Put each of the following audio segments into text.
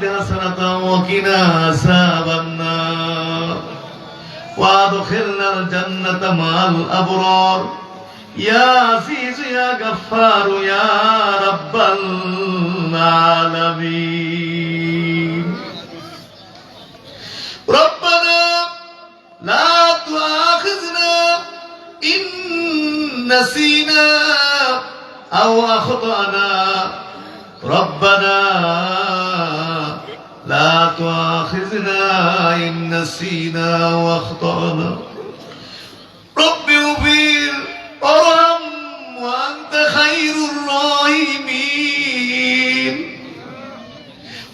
حسنة وقنا عذاب النار وادخلنا الجنة مع الأبرار يا عزيز يا غفار يا رب العالمين ربنا لا تؤاخذنا إن نسينا أو أخطأنا ربنا لا تؤاخذنا إن نسينا وأخطأنا. رب اغفر وارحم وأنت خير الراحمين.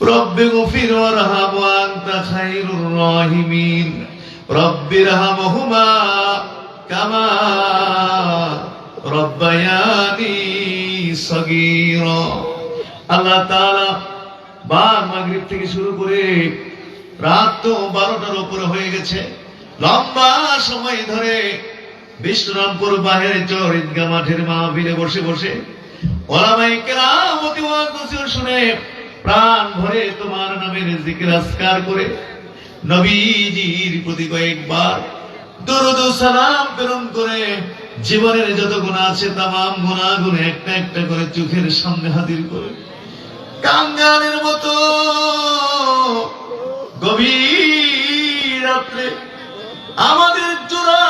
رب اغفر وارحم وأنت خير الراحمين. رب ارحمهما كما ربياني صغيرا. الله تعالى মাগরিব থেকে শুরু করে রাত তো বারোটার উপরে হয়ে গেছে। লম্বা সময় ধরে বাহিরে চর ঈদগা মাঠের বসে বসে শুনে প্রাণ ভরে তোমার নামের করে নবীজির প্রতি কয়েকবার সালাম প্রেরণ করে জীবনের যত গুণা আছে তাম গুণা গুণে একটা একটা করে চোখের সামনে হাজির করে। কাঙ্গালের মতো গভীর রাত্রে আমাদের জোড়া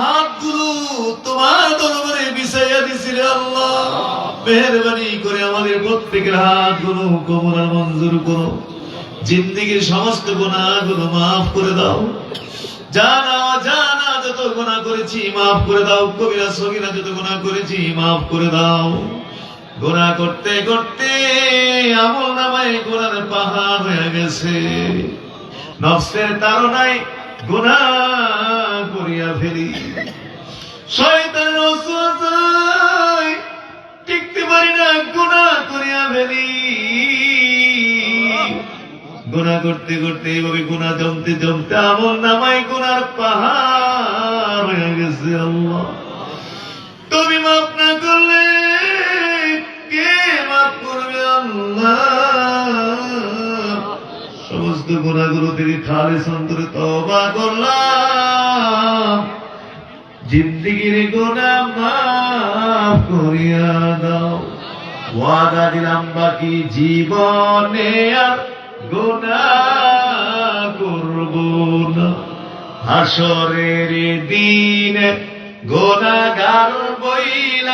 হাতগুলো তোমার দরবারে বিছাইয়া দিছিলে আল্লাহ। মেহরবানি করে আমাদের প্রত্যেকের হাতগুলো কমলার মঞ্জুর করো। জিন্দিগির সমস্ত গুণাগুলো মাফ করে দাও। জানা জানা যত গুণা করেছি মাফ করে দাও। কবিরা, সগিরা যত গুণা করেছি মাফ করে দাও। গোনা করতে করতে আমল নামায় গোনার পাহাড় হয়ে গেছে। নফসের তারনায় গোনা করিয়া ফেলি। শয়তানের টিকতে পারি না, গোনা করিয়া ফেলি। গুণা করতে করতে এইভাবে গুণা জমতে জমতে আমল নামাই গুনার পাহাড় হয়ে গেছে আল্লাহ। গুণাগুলো থেকে খালে সন্তরে তবা করলাম। জিন্দিগির করিয়া দাও। ওয়াদা দিলাম বাকি জীবনে আর গুণা করব হাসরের দিন গোনাগার বইলা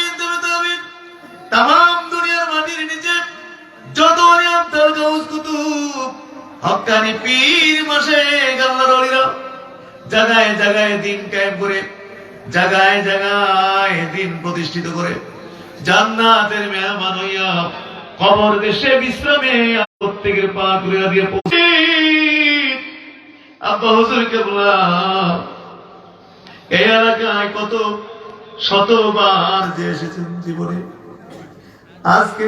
হক্কানি পীর মাসে গাল্লার অলিরা জায়গায় জায়গায় দিন কায়েম করে জায়গায় জায়গায় দিন প্রতিষ্ঠিত করে। জান্নাতের মেহমান হইয়া কবর দেশে বিশ্রামে প্রত্যেকের পা করে দিয়ে পৌঁছে আব্বা হুজুর কেবলা এই এলাকায় কত শতবার যে এসেছেন জীবনে? আজকে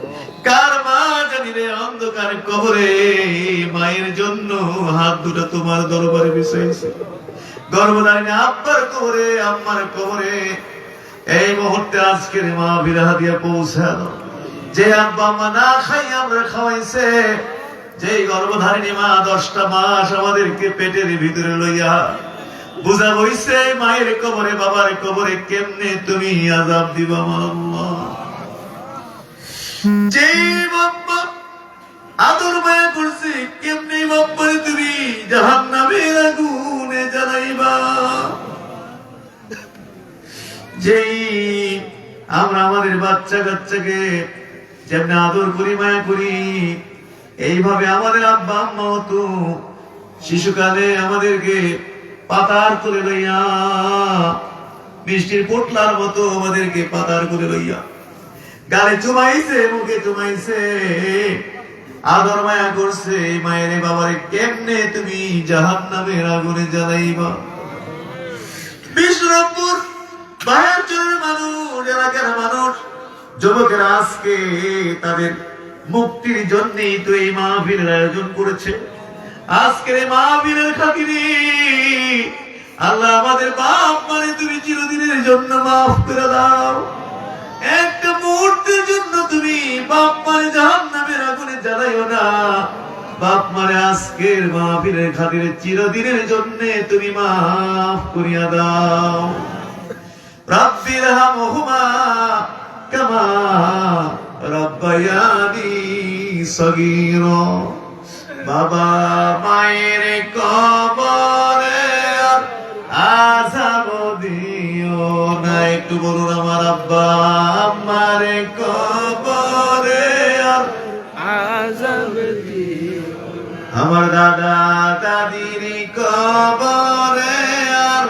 কার মা জানি রে অন্ধকার কবরে? মায়ের জন্য হাত দুটো তোমার দরবারে বিছেছে গর্ভধারিণী আব্বার কবরে, আম্মার কবরে। এই মুহূর্তে আজকের মা বিরাহা দিয়ে পৌঁছানো যে আব্বা, আম্মা না খাই আমরা খাওয়াইছে যে গর্ভধারিণী মা দশটা মাস আমাদেরকে পেটের ভিতরে লইয়া বুঝা বইছে মায়ের কবরে, বাবার কবরে কেমনে তুমি আজাব দিবা আমার আল্লাহ যেমনি আদর করি মায়া করি এইভাবে আমাদের শিশুকালে আমাদেরকে পাতার করে লইয়া বৃষ্টির পোটলার মতো আমাদেরকে পাতার করে লইয়া গালে চুমাইছে, মুখে চুমাইছে। আদর মায়া করছে, মায়ের বাবারে কেমনে তুমি জাহান নামের আগুনে জ্বালাইবা? বিষ্ণুপুর বাহাচুরের মানুষ, এলাকার মানুষ, যুবকেরা আজকে তাদের মুক্তির জন্যই তো এই মাহফিলের আয়োজন করেছে। আজকের এই মাহফিলের খাতিরে আল্লাহ আমাদের বাপ মানে তুমি চিরদিনের জন্য মাফ করে দাও। একটা মুহূর্তের জন্য তুমি বাপ জাহান নামের আগুনে জ্বালাইও না। বাপ আজকের মাহফিলের খাতিরে চিরদিনের তুমি মাফ করিয়া দাও। কামা রব্বায়ানি বাবা মায়ের কবরে আর একটু বলুন আমার আব্বা আমার কবরে আর আজাব আমার দাদা দাদির কবরে আর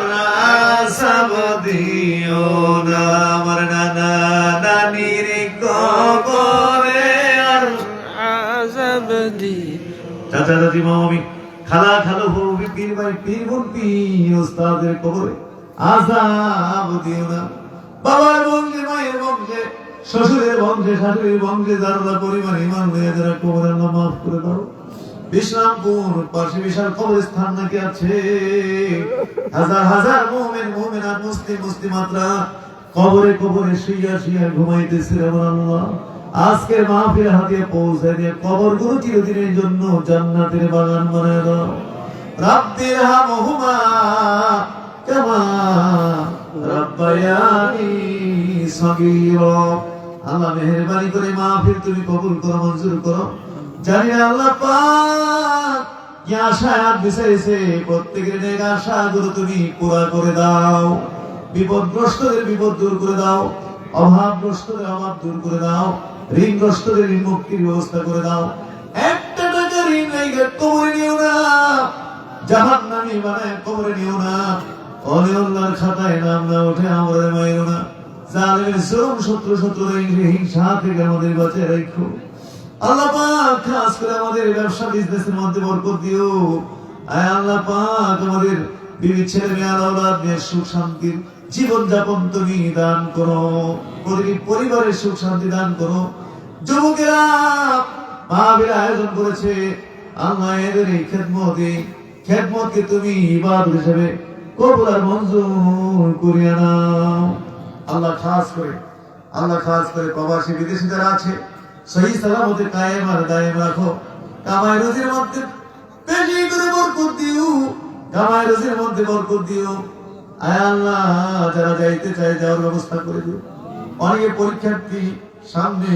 দিও না। আমার নানা নানির কবরে আর আজাব দিও চাচা চাচি মামি খালা খালো হবি পীর ভাই পীর বোন পীর ওস্তাদের কবরে আজাব দিও না। বাবার বংশে মায়ের বংশে শ্বশুরের বংশে শাশুড়ির বংশে যারা পরিবার ইমান যারা মাফ করে দাও। বিশ্রামপুর, পাশে বিশাল নাকি আছে। হাজার হাজার মুসলিম কবরে কবরে শুইয়া শুইয়া ঘুমাইতেছে আমার আল্লাহ। আজকের মাহফিল হাতে পৌঁছে দিয়ে কবরগুলো চিরদিনের জন্য জান্নাতের বাগান বানায় দাও। রাব্বির হামহুমা কামা আল্লাহ করে তুমি কবুল করো, মঞ্জুর করো। জানি আল্লাহ বিপদগ্রস্তদের বিপদ দূর করে দাও, অভাবগ্রস্তদের অভাব দূর করে দাও, ঋণগ্রস্তদের ঋণ মুক্তির ব্যবস্থা করে দাও। একটা টাকা ঋণ লেগে কবরে নিও না। জাহান নামি বানায় কবরে নিও না। অলিউল্লাহর খাতায় নাম না ওঠে আমরা মাইরো না জালেমের চরম শত্রু শত্রু হিংসা থেকে আমাদের বাঁচিয়ে রাখো। আল্লাহ পাক খাস করে আমাদের ব্যবসা বিজনেসের মধ্যে বরকত দিও। আয় আল্লাহ পাক আমাদের বিবি ছেলে মেয়ে আল্লাহ নিয়ে সুখ শান্তির জীবন যাপন তুমি দান করো। প্রতিটি পরিবারের সুখ শান্তি দান করো। যুবকেরা মাহবির আয়োজন করেছে। আল্লাহ এদের এই খেদমতে খেদমতকে তুমি ইবাদত হিসেবে কবুল আর মঞ্জুর করিয়া নাও আল্লাহ খাস করে আল্লাহ খাস করে প্রবাসী বিদেশি যারা আছে সহি সালামতে কায়েম আর দায়েম রাখো। কামাই রুজির মধ্যে বেশি করে বরকত দিও। কামাই রুজির মধ্যে বরকত দিও। আয় আল্লাহ যারা যাইতে চায় যাওয়ার ব্যবস্থা করে দিও। অনেকে পরীক্ষার্থী সামনে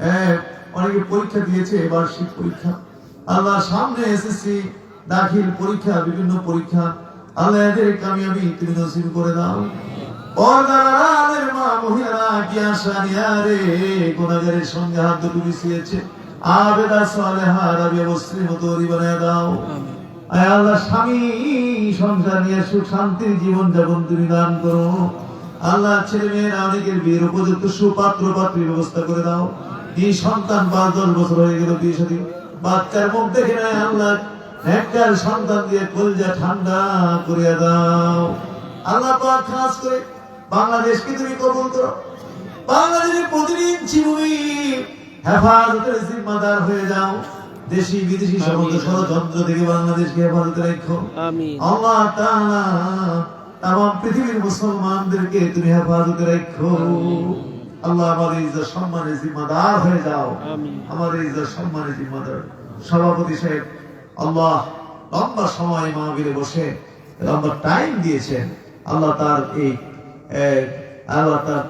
আহ, অনেকে পরীক্ষা দিয়েছে বার্ষিক পরীক্ষা। আল্লাহ সামনে এসএসসি দাখিল পরীক্ষা বিভিন্ন পরীক্ষা আল্লাহ এদের কামিয়াবি তুমি নসিব করে দাও। মা মহিলারা কি আশা রে গুনাহগারের সঙ্গে হাত দুটো মিশিয়েছে। আবেদা সালেহা রাবি অবস্ত্রী মতো বানায় দাও। আয় আল্লাহ স্বামী সংসার নিয়ে সুখ শান্তির জীবন যাপন তুমি দান করো। আল্লাহ ছেলে মেয়েরা অনেকের বিয়ের উপযুক্ত সুপাত্র পাত্রীর ব্যবস্থা করে দাও। এই সন্তান পাঁচ দশ বছর হয়ে গেল বিয়ে সাথে। বাচ্চার মুখ দেখে নেয় আল্লাহ। একটার সন্তান দিয়ে কলজা ঠান্ডা করিয়া দাও। আল্লাহ পাক খাস করে বাংলাদেশকে তুমি কবুল করো। বাংলাদেশের প্রতিদিন জীবনী হেফাজতের জিম্মাদার হয়ে যাও। দেশি বিদেশি সমস্ত ষড়যন্ত্র থেকে বাংলাদেশকে হেফাজতে রেখো। আল্লাহ তাআলা তাম পৃথিবীর মুসলমানদেরকে তুমি হেফাজতে রেখো। আল্লাহ আমাদের ইজ্জত সম্মানের জিম্মাদার হয়ে যাও। আমাদের ইজ্জত সম্মানের জিম্মাদার। সভাপতি সাহেব আল্লাহ লম্বা সময় মাহবিলে বসে লম্বা টাইম দিয়েছেন। আল্লাহ তার এই আল্লাহ তার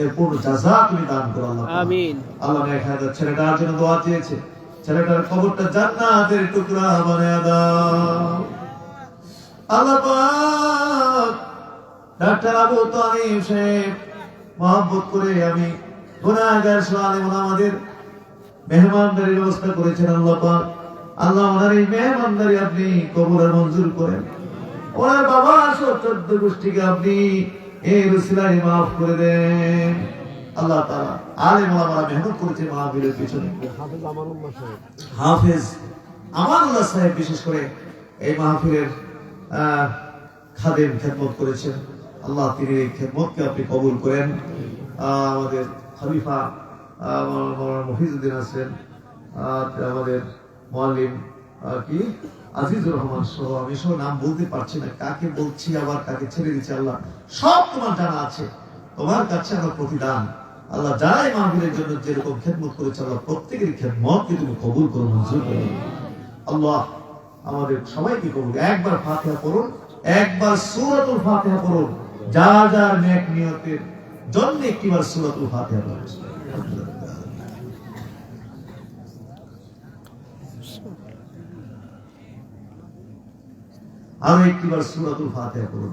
এর পূর্ণ জাযা তুমি দান করো আল্লাহ আমিন। ছেলেটার জন্য দোয়া চেয়েছে। ছেলেটার কবরটা জান্নাতের টুকরা বানায় দাও। আল্লাহ পাক ডাক্তার আবু তালিম সাহেব মহব্বত করে আমি গুনাহগার সালেম আমাদের মেহমানদারির ব্যবস্থা করেছেন আল্লাহ পাক। আল্লাহ ওনার এই মেহমানদারি আপনি কবরে মঞ্জুর করেন। ওনার বাবা সব চোদ্দ গোষ্ঠীকে আপনি এই রসিলাই মাফ করে দেন। আল্লাহ তাআলা আলেম ওলামারা মেহনত করেছে মাহফিলের পিছনে। হাফেজ আমানুল্লাহ সাহেব বিশেষ করে এই মাহফিলের খাদেম খেদমত করেছেন। আল্লাহ তিনি এই খেদমতকে আপনি কবুল করেন। আমাদের খলিফা মফিজুদ্দিন আছেন। আমাদের মোয়াল্লিম আহ, কি? আজিজুর রহমান সহ আমি সব নাম বলতে পারছি না। কাকে বলছি আবার কাকে ছেড়ে দিচ্ছি আল্লাহ সব তোমার জানা আছে। তোমার কাছে আমার প্রতিদান। আল্লাহ যারাই মাহফিলের জন্য যেরকম খেদমত করেছে আল্লাহ প্রত্যেকের খেদমতকে তুমি কবুল করো মঞ্জুর করো। আল্লাহ আমাদের সবাইকে কবুল একবার ফাতিহা করুন একবার সূরাতুল ফাতিহা করুন যার যার নেক নিয়তের জন্য একটিবার সূরাতুল ফাতিহা করুন আরও একটিবার সুরাতুল ফাতিহা করুন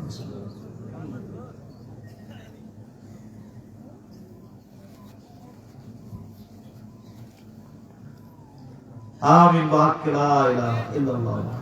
আমিন বাক্য লা ইলাহা ইল্লাল্লাহ।